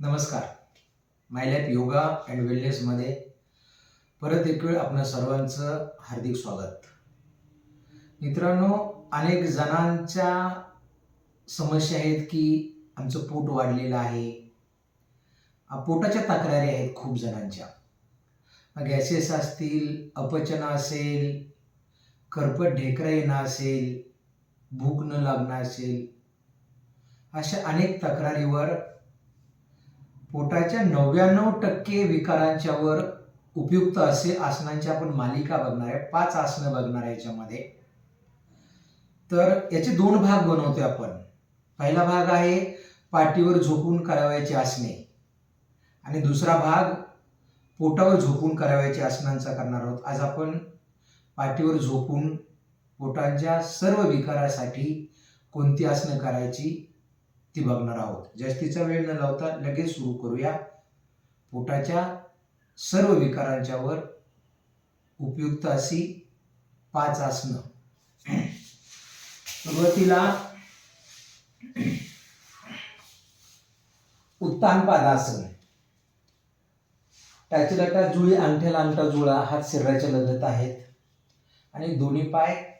नमस्कार. My life yoga and वेलनेसमध्ये परत एक वेळ आपणा सर्वांचं हार्दिक स्वागत. मित्रांनो अनेक जणांच्या समस्या आहेत की आमचं पोट वाढलेलं आहे. पोटाच्या तक्रारी आहेत खूप जणांच्या. गॅसेस असतील अपचन असेल करपट ढेकरा येणं असेल भूक न लागणं असेल अशा अनेक तक्रारीवर पोटाच्या नव्याण्णव टक्के विकारांच्यावर उपयुक्त असे आसनांची आपण मालिका बघणार आहे पाच आसनं बघणार आहे याच्यामध्ये. तर याचे दोन भाग बनवतोय आपण. पहिला भाग आहे पाठीवर झोपून करावयाची आसने. आणि दुसरा भाग पोटावर झोपून करावयाची आसनांचा करणार आहोत. आज आपण पाठीवर झोपून पोटांच्या सर्व विकारासाठी कोणती आसनं करायची ती बघणार आहोत. जास्तीचा वेळ न लावता लगेच सुरू करूया. पोटाच्या सर्व विकारांच्यावर उपयुक्त अशी पाच आसनं. सुरुवातीला उत्तान पादासन. टाची लटा जुळी अंगठ्याला अंगठा जुळा हात शरीराच्या लढत आहेत. आणि दोन्ही पाय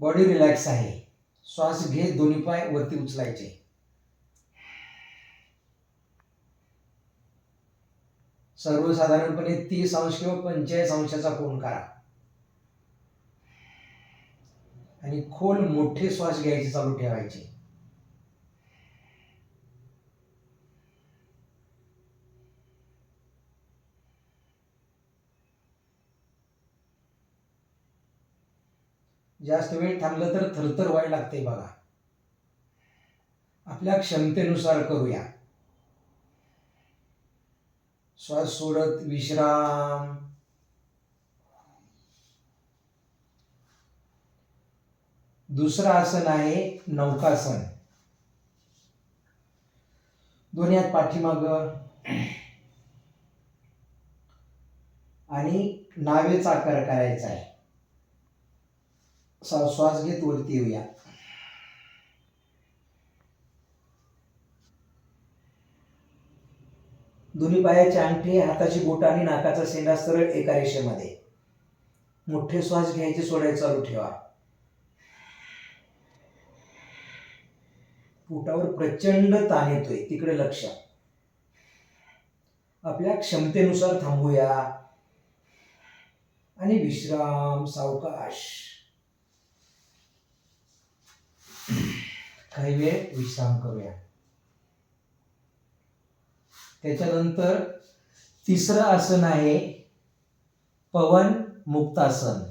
बॉडी रिलॅक्स आहे. श्वास घे दोन्ही पाय वरती उचलायचे. सर्वसाधारणपणे तीस अंश किंवा पंचेचाळीस अंशाचा कोण करा आणि खोल मोठे श्वास घ्यायचे चालू ठेवायचे. जास्त वेळ थांबलं तर थरथर व्हायला लागते बघा. आपल्या क्षमतेनुसार करूया. श्वास सोडत विश्राम. दुसरं आसन आहे नौकासन. दोन्ही हात पाठीमाग. आणि नावेचा आकार करायचा आहे. सा- श्वास घेत वरती येऊया. दोन्ही पायाचे अंगठे हाताची बोट आणि नाकाचा शेंडा सरळ एका रेषेमध्ये. मोठे श्वास घ्यायचे सोडायचे चालू ठेवा. पोटावर प्रचंड ताण येतोय. तिकडे लक्ष. आपल्या क्षमतेनुसार थांबूया. आणि विश्राम सावकाश. काही वेळ विश्राम करूया. त्याच्यानंतर तिसरं आसन आहे पवन मुक्तासन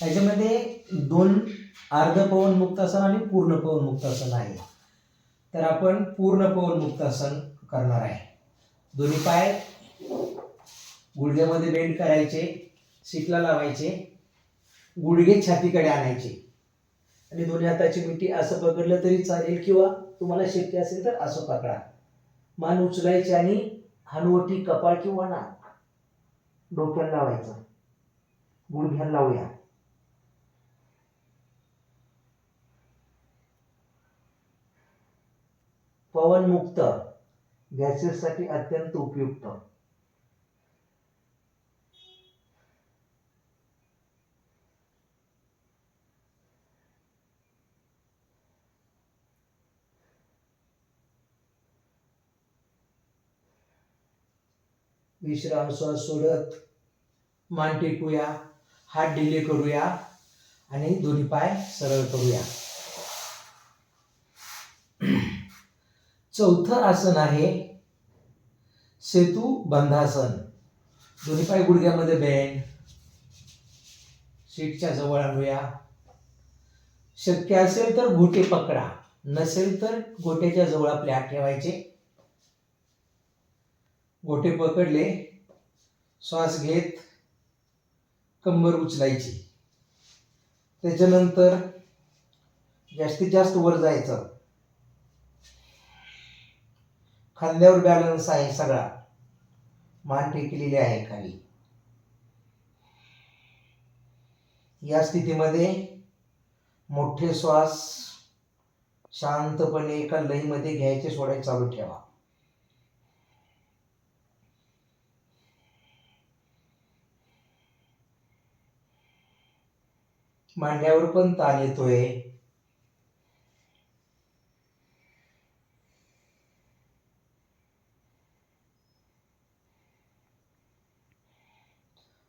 त्याच्यामध्ये दोन अर्ध पवन मुक्तासन आणि पूर्ण पवन मुक्तासन आहे. तर आपण पूर्ण पवन मुक्तासन करणार आहे. दोन्ही पाय गुडघ्यामध्ये बेंड करायचे सीटला लावायचे गुडघे छातीकडे आणायचे. आणि दोन्ही हाताची मिठी असं पकडलं तरी चालेल किंवा तुम्हाला शक्य असेल तर असं पकडा. मान उचलायची आणि हनुवटी कपाळ किंवा ना डोक्याला लावायचं. गुडघ्याला लावूया. पवन मुक्त गॅसेससाठी अत्यंत उपयुक्त. विश्राम श्वास सोडत मान टेकूया हात ढिले करूया आणि दोन्ही पाय सरळ करूया. चौथं आसन आहे सेतू बंधासन. दोन्ही पाय गुडघ्यामध्ये बेंड सीटच्या जवळ आणूया. शक्य असेल तर घोटे पकडा नसेल तर गोट्याच्या जवळ आपले हात ठेवायचे. गोटे पकडले श्वास घेत कंबर उचलायची. त्याच्यानंतर जास्तीत जास्त वर जायचं. खांद्यावर बॅलन्स आहे सगळा. मान टेकलेली आहे खाली. या स्थितीमध्ये मोठे श्वास शांतपणे एका लईमध्ये घ्यायचे सोडायचे चालू ठेवा. मांड्यावर पण ताण येतोय.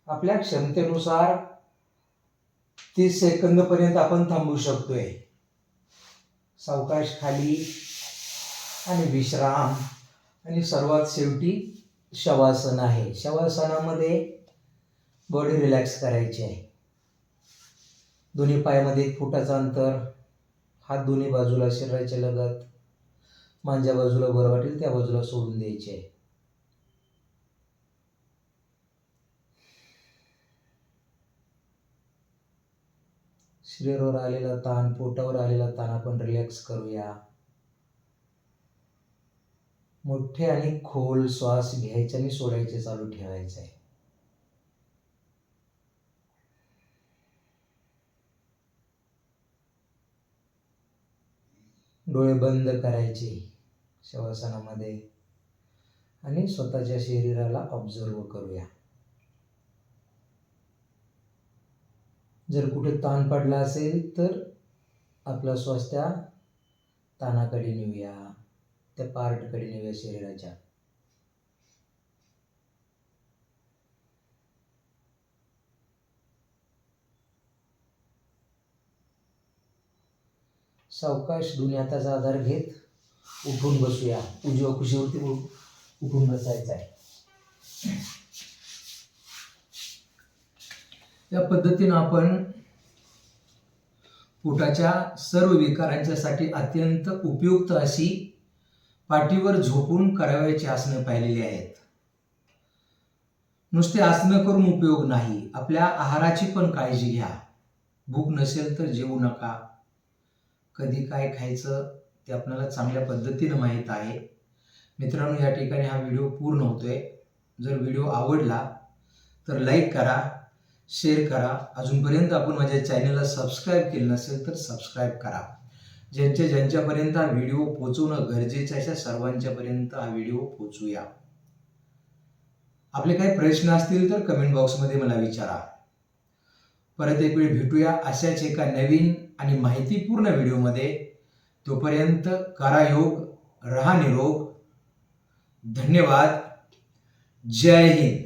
आपल्या क्षमतेनुसार तीस सेकंद पर्यंत आपण थांबू शकतोय. सावकाश खाली आणि विश्राम. आणि सर्वात शेवटी शवासन आहे. शवासनामध्ये बॉडी रिलॅक्स करायची आहे. दोन्ही पायामध्ये एक फुटाचं अंतर हात दोन्ही बाजूला शरीराच्या लगत मांज्या बाजूला बरं वाटेल त्या बाजूला सोडून द्यायचे. आहे शरीरावर आलेला ताण पोटावर आलेला ताण आपण रिलॅक्स करूया. मोठे आणि खोल श्वास घ्यायचे आणि सोडायचे चालू ठेवायचे. आहे डोळे बंद करायचे शवासनामध्ये आणि स्वतःच्या शरीराला ऑब्झर्व करूया. जर कुठे ताण पडला असेल तर आपला श्वास त्या ताणाकडे नेऊया त्या पार्टकडे नेऊया शरीराच्या. सावकाश दोन्ही हाताचा आधार घेत उठून बसूया. उजव्या कुशीवरती उठून बसायचं आहे. या पद्धतीनं आपण पोटाच्या सर्व विकारांच्यासाठी अत्यंत उपयुक्त अशी पाठीवर झोपून करावयाची आसनं पाहिलेली आहेत. नुसते आसनं करून उपयोग नाही. आपल्या आहाराची पण काळजी घ्या. भूक नसेल तर जेवू नका. कधी काय खायचं ते आपल्याला चांगल्या पद्धतीनं माहीत आहे. मित्रांनो या ठिकाणी हा व्हिडिओ पूर्ण होतोय. जर व्हिडिओ आवडला तर लाईक करा शेअर करा. अजूनपर्यंत आपण माझ्या चॅनलला सबस्क्राईब केलं नसेल तर सबस्क्राईब करा. ज्यांच्या ज्यांच्यापर्यंत हा व्हिडिओ पोचवणं गरजेचं आहे अशा सर्वांच्यापर्यंत हा व्हिडिओ पोचूया. आपले काही प्रश्न असतील तर कमेंट बॉक्समध्ये मला विचारा. परत एक वेळ भेटूया अशाच एका नवीन आणि माहितीपूर्ण व्हिडिओमध्ये. तोपर्यंत करा योग रहा निरोग. धन्यवाद. जय हिंद.